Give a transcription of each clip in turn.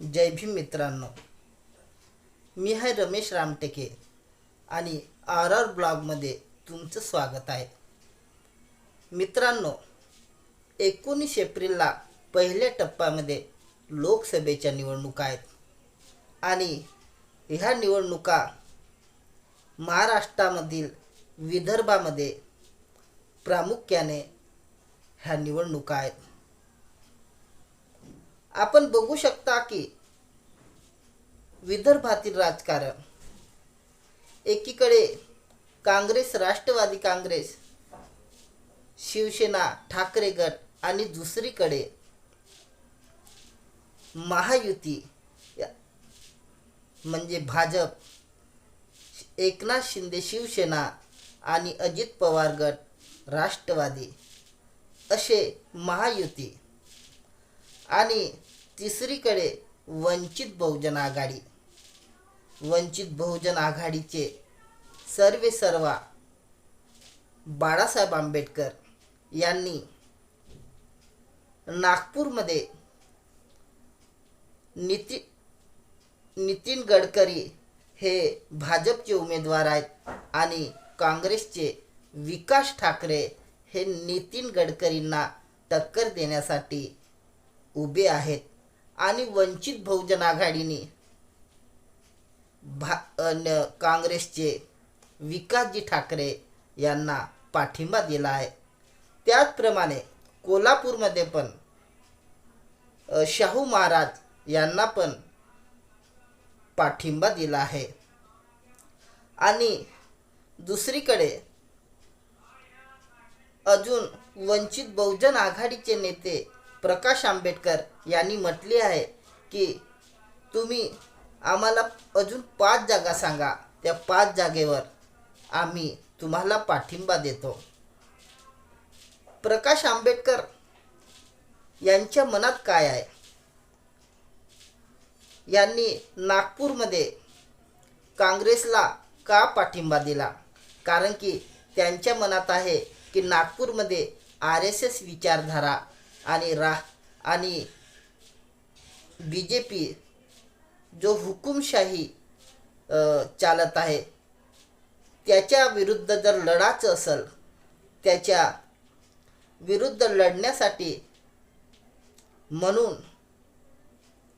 जय भीम मित्रांनो. मी आहे रमेश रामटेके आणि आर आर ब्लॉगमध्ये तुमचं स्वागत आहे. मित्रांनो एकोणीस एप्रिलला पहिल्या टप्प्यामध्ये लोकसभेच्या निवडणुका आहेत आणि ह्या निवडणुका महाराष्ट्रामधील विदर्भामध्ये प्रामुख्याने ह्या निवडणुका आहेत. आपण बघू शकता की विदर्भातील राजकारण एकीकडे काँग्रेस राष्ट्रवादी काँग्रेस शिवसेना ठाकरे गट आणि दुसरीकडे महायुती म्हणजे भाजप एकनाथ शिंदे शिवसेना आणि अजित पवार गट राष्ट्रवादी असे महायुती आणि तिसरीकडे वंचित बहुजन आघाडी. वंचित बहुजन आघाडीचे सर्वे सर्वा बाळासाहेब आंबेडकर यांनी नागपूरमध्ये निती नितीन गडकरी हे भाजपचे उमेदवार आहेत आणि काँग्रेसचे विकास ठाकरे हे नितीन गडकरींना टक्कर देण्यासाठी उभे आहेत. आणि वंचित बहुजन आघाडीने भा काँग्रेसचे विकासजी ठाकरे यांना पाठिंबा दिला आहे. त्याचप्रमाणे कोल्हापूरमध्ये पण शाहू महाराज यांना पण पाठिंबा दिला आहे. आणि दुसरीकडे अजून वंचित बहुजन आघाडीचे नेते प्रकाश आंबेडकर यांनी म्हटले आहे की तुम्ही आम्हाला अजून पाच जागा सांगा. त्या पाच जागेवर आम्ही तुम्हाला पाठिंबा देतो. प्रकाश आंबेडकर यांच्या मनात काय आहे? यांनी नागपूरमध्ये काँग्रेसला का पाठिंबा दिला? कारण की त्यांच्या मनात आहे की नागपूरमध्ये आर एस एस विचारधारा आणि रा आणि बी जे पी जो हुकुमशाही चालत आहे त्याच्या विरुद्ध जर लढाचं असेल त्याच्या विरुद्ध लढण्यासाठी म्हणून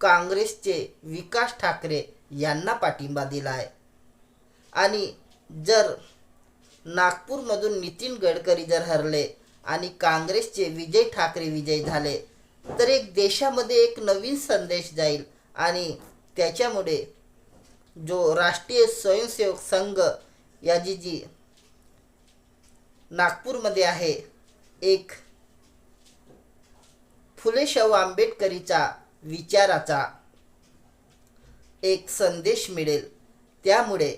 काँग्रेसचे विकास ठाकरे यांना पाठिंबा दिला आहे. आणि जर नागपूरमधून नितीन गडकरी जर हरले आणि काँग्रेसचे विजय ठाकरे विजय झाले. तर एक देशामध्ये एक नवीन संदेश जाईल आणि त्याच्यामुळे जो राष्ट्रीय स्वयंसेवक संघ याची जी नागपूरमध्ये आहे एक फुले शाहू आंबेडकरीचा विचाराचा एक संदेश मिळेल. त्यामुळे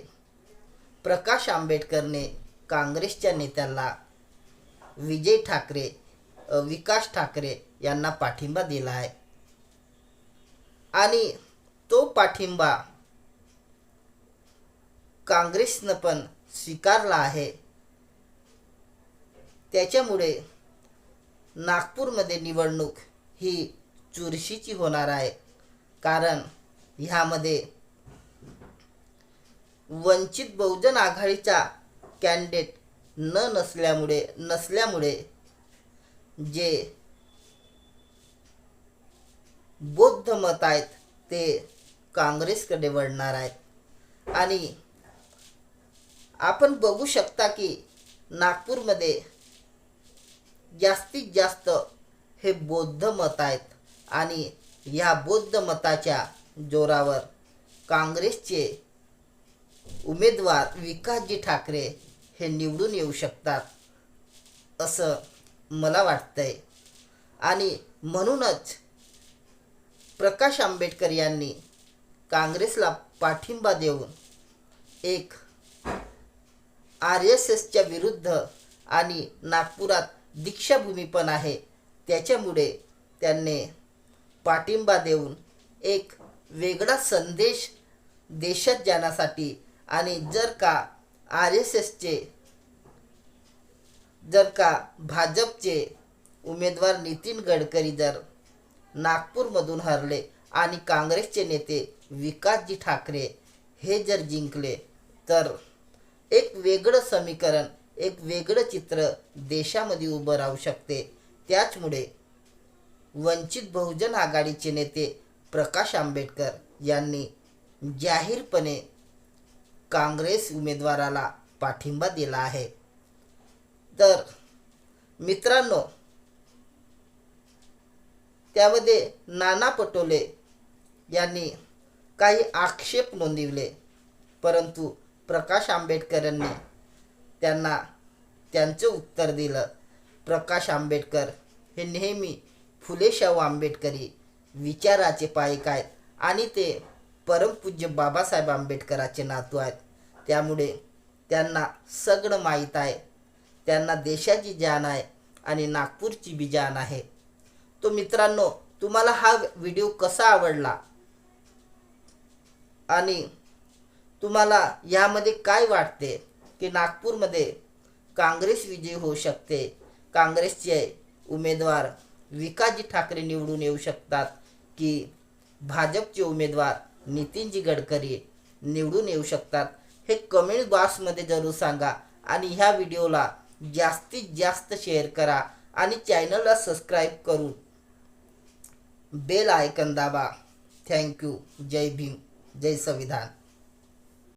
प्रकाश आंबेडकरने काँग्रेसच्या नेत्यांना विजय ठाकरे विकास ठाकरे यांना पाठिंबा दिला आहे. आणि तो पाठिंबा काँग्रेसनं पण स्वीकारला आहे. त्याच्यामुळे नागपूरमध्ये निवडणूक ही चुरशीची होणार आहे. कारण ह्यामध्ये वंचित बहुजन आघाडीचा कॅन्डिडेट न नसल्यामुळे नसल्यामुळे जे बौद्ध मत आहेत ते काँग्रेसकडे वळणार आहेत. आणि आपण बघू शकता की नागपूरमध्ये जास्तीत जास्त हे बौद्ध मत आहेत आणि ह्या बौद्ध मताच्या जोरावर काँग्रेसचे उमेदवार विकासजी ठाकरे हे निवडून येऊ शकतात असं मला वाटतंय. आणि म्हणूनच प्रकाश आंबेडकर यांनी काँग्रेसला पाठिंबा देऊन एक आर एस एसच्या विरुद्ध आणि नागपुरात दीक्षाभूमी पण आहे त्याच्यामुळे त्यांनी पाठिंबा देऊन एक वेगळा संदेश देशात जाण्यासाठी आणि जर का आर एस एसचे जर का भाजपचे उमेदवार नितीन गडकरी जर नागपूरमधून हरले आणि काँग्रेसचे नेते विकासजी ठाकरे हे जर जिंकले तर एक वेगळं समीकरण एक वेगळं चित्र देशामध्ये उभं राहू शकते. त्याचमुळे वंचित बहुजन आघाडीचे नेते प्रकाश आंबेडकर यांनी जाहीरपणे काँग्रेस उमेदवाराला पाठिंबा दिला आहे. तर मित्रांनो त्यामध्ये नाना पटोले यांनी काही आक्षेप नोंदविले परंतु प्रकाश आंबेडकरांनी त्यांना त्यांचं उत्तर दिलं. प्रकाश आंबेडकर हे नेहमी फुले शाहू आंबेडकरी विचाराचे पायक आहेत आणि ते परमपूज्य बाबासाहेब आंबेडकराचे नातू आहेत. त्यामुळे त्यांना सगळं माहीत आहे. त्यांना देशाची जाण आहे आणि नागपूरची बी जाण आहे. तो मित्रांनो तुम्हाला हा व्हिडिओ कसा आवडला? आणि तुम्हाला यामध्ये काय वाटते की नागपूरमध्ये काँग्रेस विजयी होऊ शकते? काँग्रेसचे उमेदवार विकाजी ठाकरे निवडून येऊ शकतात की भाजपचे उमेदवार नितीनजी गडकरी निवडून येऊ शकतात. हे कमेंट बॉक्समध्ये जरूर सांगा आणि ह्या व्हिडिओला जास्तीत जास्त शेअर करा आणि चॅनलला सबस्क्राईब करून बेल आयकन दाबा. Thank you. जय भीम. जय संविधान.